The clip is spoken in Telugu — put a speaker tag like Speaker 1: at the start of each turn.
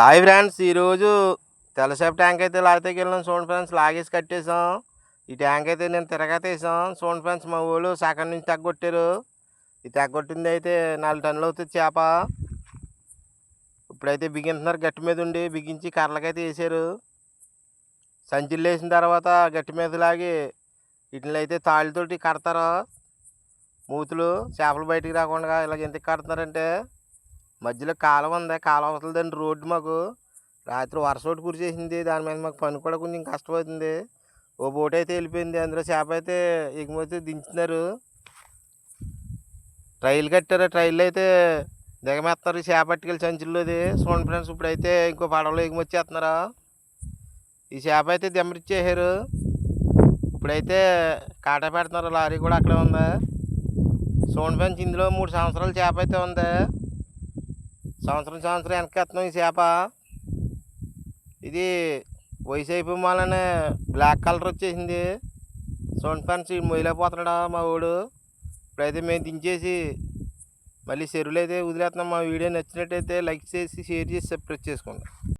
Speaker 1: హాయ్ ఫ్రెండ్స్ ఈరోజు తెల్లసేపు ట్యాంక్ అయితే లాగితే వెళ్ళాం చూడండి ఫ్రెండ్స్ లాగేసి కట్టేసాం. ఈ ట్యాంక్ అయితే నేను తిరగతేసాం. చూడండి ఫ్రెండ్స్ మా ఊళ్ళు సగం నుంచి తగ్గొట్టారు. ఈ తగ్గొట్టింది అయితే నాలుగు టన్నులు అవుతుంది చేప. ఇప్పుడైతే బిగింటున్నారు గట్టి మీద ఉండి బిగించి కర్రలకైతే వేసారు. సంచులు వేసిన తర్వాత గట్టి మీద లాగి వీటిని అయితే తాళ్ళతోటి కడతారు. మూతులు చేపలు బయటికి రాకుండా ఇలాగ ఎందుకు కడుతున్నారంటే మధ్యలో కాలం ఉంది. కాలం అవుతుందండి రోడ్డు మాకు. రాత్రి వర్షం ఒకటి దాని మీద మాకు పని కూడా కొంచెం కష్టమవుతుంది. ఓ బోట్ అయితే వెళ్ళిపోయింది. అందులో చేప అయితే ఎగుమతి దించినారు ట్రైల్ కట్టారు. ట్రైల్ అయితే దిగమెత్తారు చేప పట్టుకెళ్ళి సంచుల్లోది. చూడండి ఫ్రెండ్స్ ఇప్పుడైతే ఇంకో పడవలో ఎగుమతి చేస్తున్నారు. ఈ చేప అయితే దెమ్మరిచ్చేసారు ఇప్పుడైతే కాటా పెడుతున్నారు. లారీ కూడా అక్కడే ఉంది. చూడండి ఫ్రెండ్స్ ఇందులో మూడు సంవత్సరాల చేప అయితే ఉంది. సంవత్సరం సంవత్సరం వెనకెత్తున్నాం ఈ చేప. ఇది వయసు అయిపోమాలనే బ్లాక్ కలర్ వచ్చేసింది. చూడండి ఫ్రెండ్స్ ఈ మొయ్యలేకపోతున్నాడా మా వాడు ఇప్పుడైతే మేము దించేసి మళ్ళీ చెరువులు అయితే వదిలేస్తున్నాం. మా వీడియో నచ్చినట్టయితే లైక్ చేసి షేర్ చేసి సబ్స్క్రైబ్ చేసుకోండి